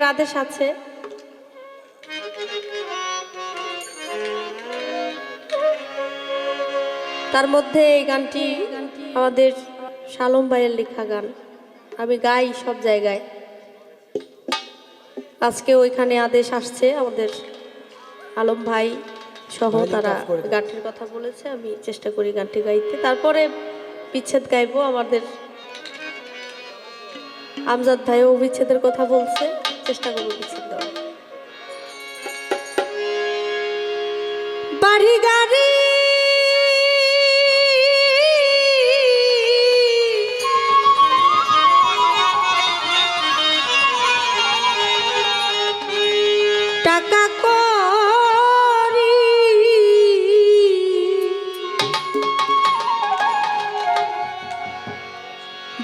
আদেশ আছে। তার মধ্যে এই গানটি আমাদের শালম ভাইয়ের লেখা গান। আমি গাই সব জায়গায়। আজকে ওইখানে আদেশ আসছে আমাদের আলম ভাই সহ তারা গানটির কথা বলেছে আমি চেষ্টা করি গানটি গাইতে। তারপরে বিচ্ছেদ গাইবো আমাদের আমজাদ ভাইও বিচ্ছেদের কথা বলছে। চেষ্টা করব দেওয়ার বাড়ি গাড়ি।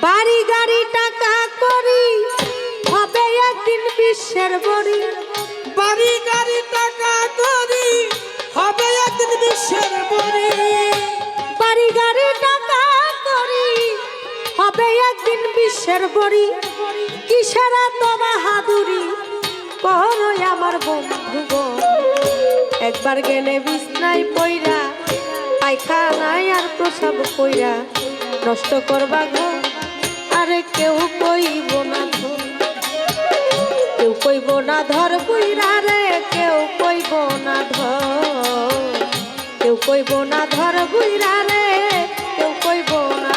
বাড়ি গাড়ি একদিন বিশ্বের বড়ি, বাড়ি গাড়ি টাকা করি হবে একদিন বিশ্বের বড়ি। বাড়ি গাড়ি টাকা করি হবে একদিন বিশ্বের বড়ি। কিসের এত বাহাদুরি? করো আমার বন্ধু। একবার গেলে বিছনায় পইরা, পায়খানায় আর প্রসাব কইরা, নষ্ট করবা গো, আরে কেউ কইব না কেউ কইব না ধর বুইরা রে, কেউ কইব না ধর। কেউ কইব না ধর বুইরা রে, কেউ কইব না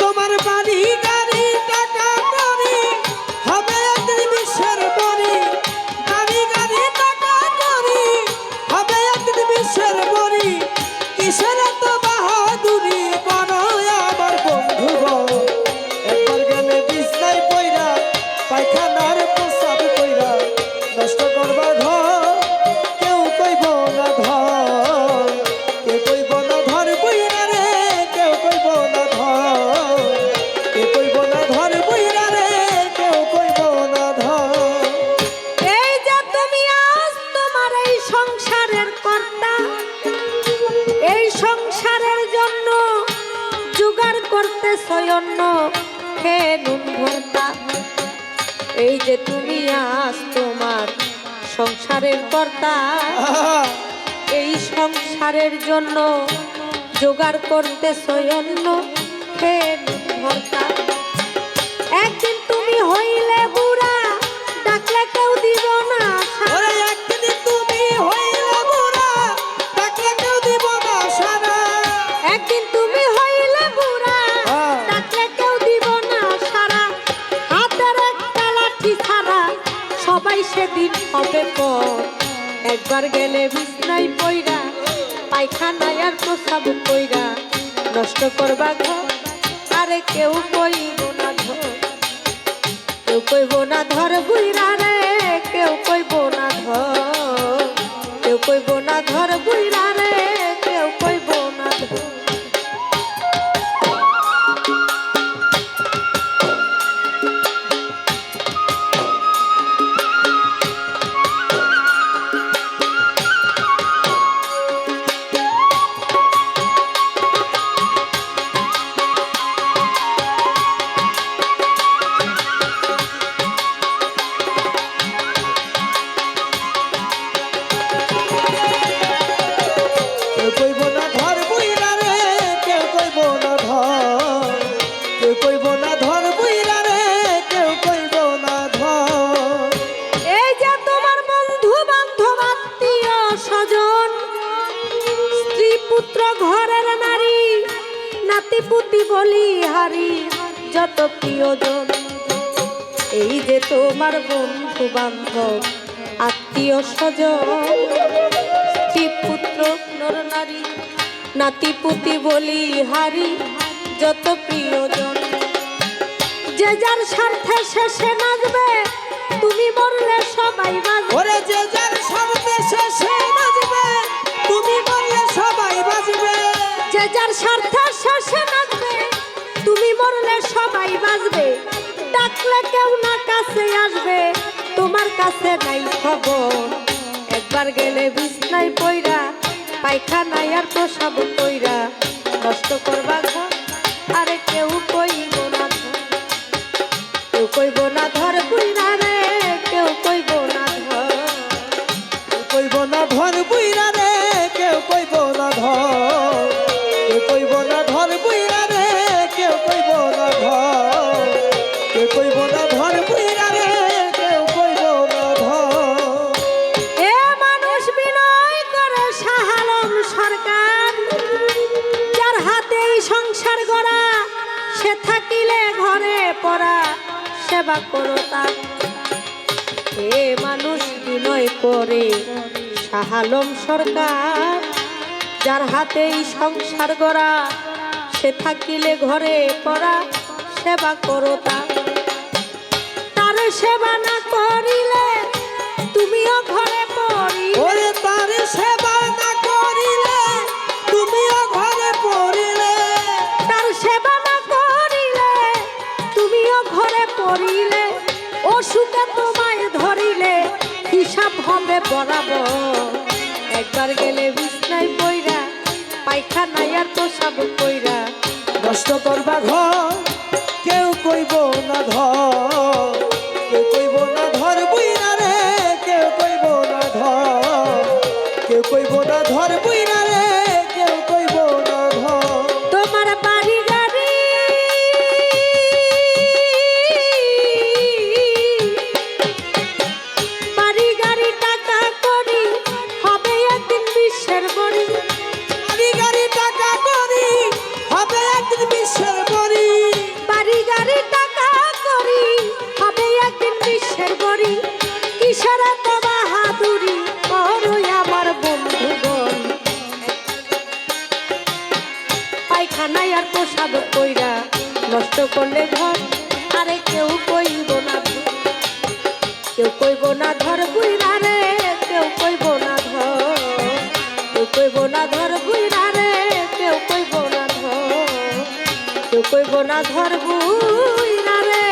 তোমার বাড়ি গাড়ি, টাকা করি হবে একদিন বিশ্বের বড়ি। বাড়ি গাড়ি, টাকা হবে একদিন বিশ্বের বড়ি। কিসের সংসারের কর্তা। এই সংসারের জন্য জোগাড় করতে সয়ন্ন হে নুন ভর্তা। এই যে তুমি আজ তোমার সংসারের কর্তা, এই সংসারের জন্য জোগাড় করতে সয়ন্ন হে নুন ভর্তা। ছাড়া সবাই সেদিন হবে পর। একবার গেলে বিছনাই পইরা, পায়খানায় আর প্রসাব কইরা। নষ্ট করবা ঘর, আরে কেউ কইব না ধর কেউ কইব না ধর বুইরা রে, কেউ কইব না ধর কেউ কইব না ধর বুইরা নাতি পুতি বলি হারি যত প্রিয়জন। এই যে তোমার বন্ধু বান্ধব আত্মীয় স্বজন পুত্র নর নারী নাতি পুতি বলি হারি যত প্রিয়জন। যে যার স্বার্থে শেষে নাচবে তুমি মরলে সবাই বাজবে। ওরে যে যার স্বার্থে শেষে নাচবে তুমি বললে সবাই বাজবে। যে যার স্বার্থে বাজবে ডাকলে কেউ না কাছে আসবে। তোমার কাছে নাই খবর। একবার গেলে বিছনায় পইরা, পায়খানায় আর প্রসাব কইরা, নষ্ট করবা আরে কেউ কইব না কেউ কইব না ধর বুইরা রে, কেউ কইব না ধর কইব না ধর বুইরা সেবা করো তার। এ মানুষ বিনয় করে সাহালম সরকার, যার হাতেই সংসার গড়া, সে থাকিলে ঘরে পড়া, সেবা করো তার। সেবা না করিলে অসুখে তোমায় ধরিলে হিসাব হবে বরাবর। একবার গেলে পায়খানায় আর প্রসাব কইরা। নষ্ট করবা ঘর, কেউ কইব না ধর। কেউ কইব না ধর বুইরা রে, কেউ কইব না ধর। কেউ কইব না ধর বুইরা পায়খানায় কইরা নষ্ট করলে আরে কেউ কইব না। কেউ কইব না ধর বুইরা রে, কেউ কইব না কেউ কইব না ধর বুইরা রে, কেউ কইব না ধর কেউ কইব না ধর বুইরা রে,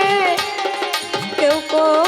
কেউ কইব